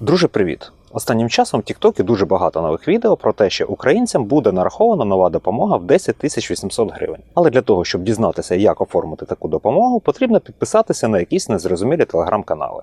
Друже, привіт! Останнім часом в Тіктокі дуже багато нових відео про те, що українцям буде нарахована нова допомога в 10 тисяч 800 гривень. Але для того, щоб дізнатися, як оформити таку допомогу, потрібно підписатися на якісь незрозумілі телеграм-канали.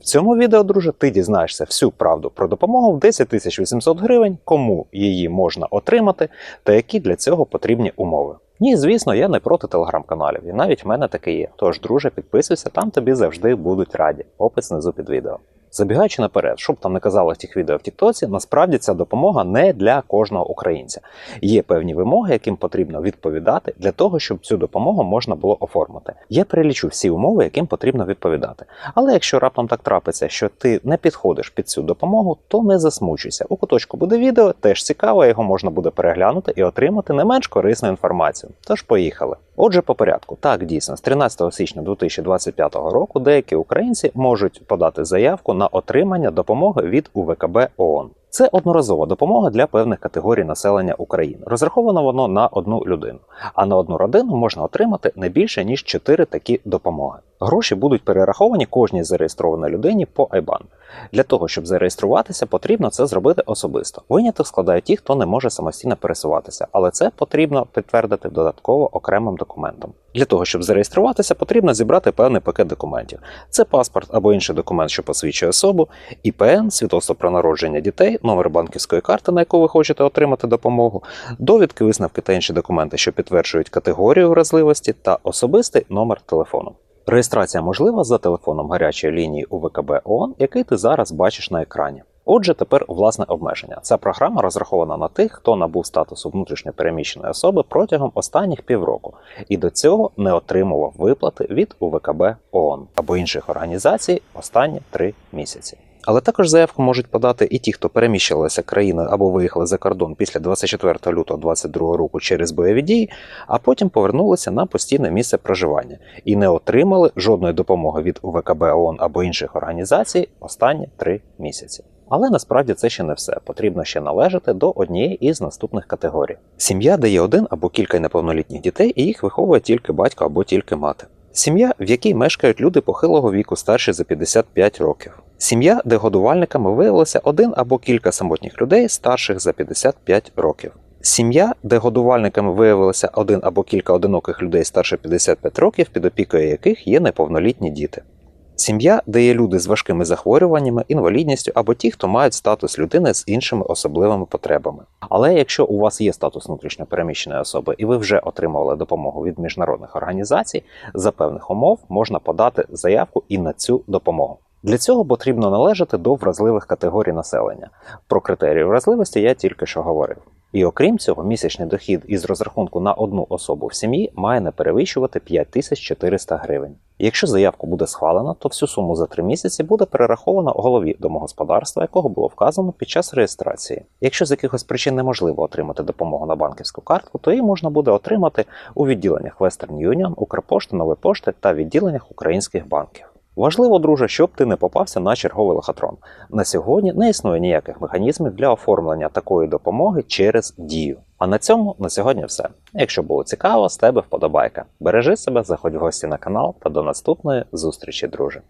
В цьому відео, друже, ти дізнаєшся всю правду про допомогу в 10 тисяч 800 гривень, кому її можна отримати та які для цього потрібні умови. Ні, звісно, я не проти телеграм-каналів, і навіть в мене таке є. Тож, друже, підписуйся, там тобі завжди будуть раді. Опис внизу під відео. Забігаючи наперед, щоб там не казали тих відео в Тіктоці, насправді ця допомога не для кожного українця. Є певні вимоги, яким потрібно відповідати для того, щоб цю допомогу можна було оформити. Я перелічу всі умови, яким потрібно відповідати. Але якщо раптом так трапиться, що ти не підходиш під цю допомогу, то не засмучуйся. У куточку буде відео, теж цікаво, його можна буде переглянути і отримати не менш корисну інформацію. Тож поїхали. Отже, по порядку, так дійсно, з 13 січня 2025 року деякі українці можуть подати заявку на отримання допомоги від УВКБ ООН. Це одноразова допомога для певних категорій населення України. Розраховано воно на одну людину. А на одну родину можна отримати не більше ніж 4 такі допомоги. Гроші будуть перераховані кожній зареєстрованій людині по IBAN. Для того, щоб зареєструватися, потрібно це зробити особисто. Виняток складають ті, хто не може самостійно пересуватися, але це потрібно підтвердити додатково окремим документом. Для того, щоб зареєструватися, потрібно зібрати певний пакет документів. Це паспорт або інший документ, що посвідчує особу, ІПН, свідоцтво про народження дітей, номер банківської карти, на яку ви хочете отримати допомогу, довідки, висновки та інші документи, що підтверджують категорію вразливості, та особистий номер телефону. Реєстрація можлива за телефоном гарячої лінії УВКБ ООН, який ти зараз бачиш на екрані. Отже, тепер власне обмеження. Ця програма розрахована на тих, хто набув статусу внутрішньо переміщеної особи протягом останніх півроку і до цього не отримував виплати від УВКБ ООН або інших організацій останні три місяці. Але також заявку можуть подати і ті, хто переміщувалися країною або виїхали за кордон після 24 лютого 2022 року через бойові дії, а потім повернулися на постійне місце проживання і не отримали жодної допомоги від УВКБ ООН або інших організацій останні три місяці. Але насправді це ще не все. Потрібно ще належати до однієї із наступних категорій. Сім'я дає один або кілька неповнолітніх дітей, і їх виховує тільки батько або тільки мати. Сім'я, в якій мешкають люди похилого віку старші за 55 років. Сім'я, де годувальниками виявилося один або кілька самотніх людей старших за 55 років. Сім'я, де годувальниками виявилося один або кілька одиноких людей старше 55 років, під опікою яких є неповнолітні діти. Сім'я, де є люди з важкими захворюваннями, інвалідністю або ті, хто мають статус людини з іншими особливими потребами. Але якщо у вас є статус внутрішньо переміщеної особи і ви вже отримували допомогу від міжнародних організацій, за певних умов можна подати заявку і на цю допомогу. Для цього потрібно належати до вразливих категорій населення. Про критерії вразливості я тільки що говорив. І окрім цього, місячний дохід із розрахунку на одну особу в сім'ї має не перевищувати 5400 гривень. Якщо заявку буде схвалено, то всю суму за три місяці буде перераховано голові домогосподарства, якого було вказано під час реєстрації. Якщо з якихось причин неможливо отримати допомогу на банківську картку, то її можна буде отримати у відділеннях Western Union, Укрпошти, Нової пошти та відділеннях українських банків. Важливо, друже, щоб ти не попався на черговий лохотрон. На сьогодні не існує ніяких механізмів для оформлення такої допомоги через дію. А на цьому на сьогодні все. Якщо було цікаво, з тебе вподобайка. Бережи себе, заходь в гості на канал та до наступної зустрічі, друже.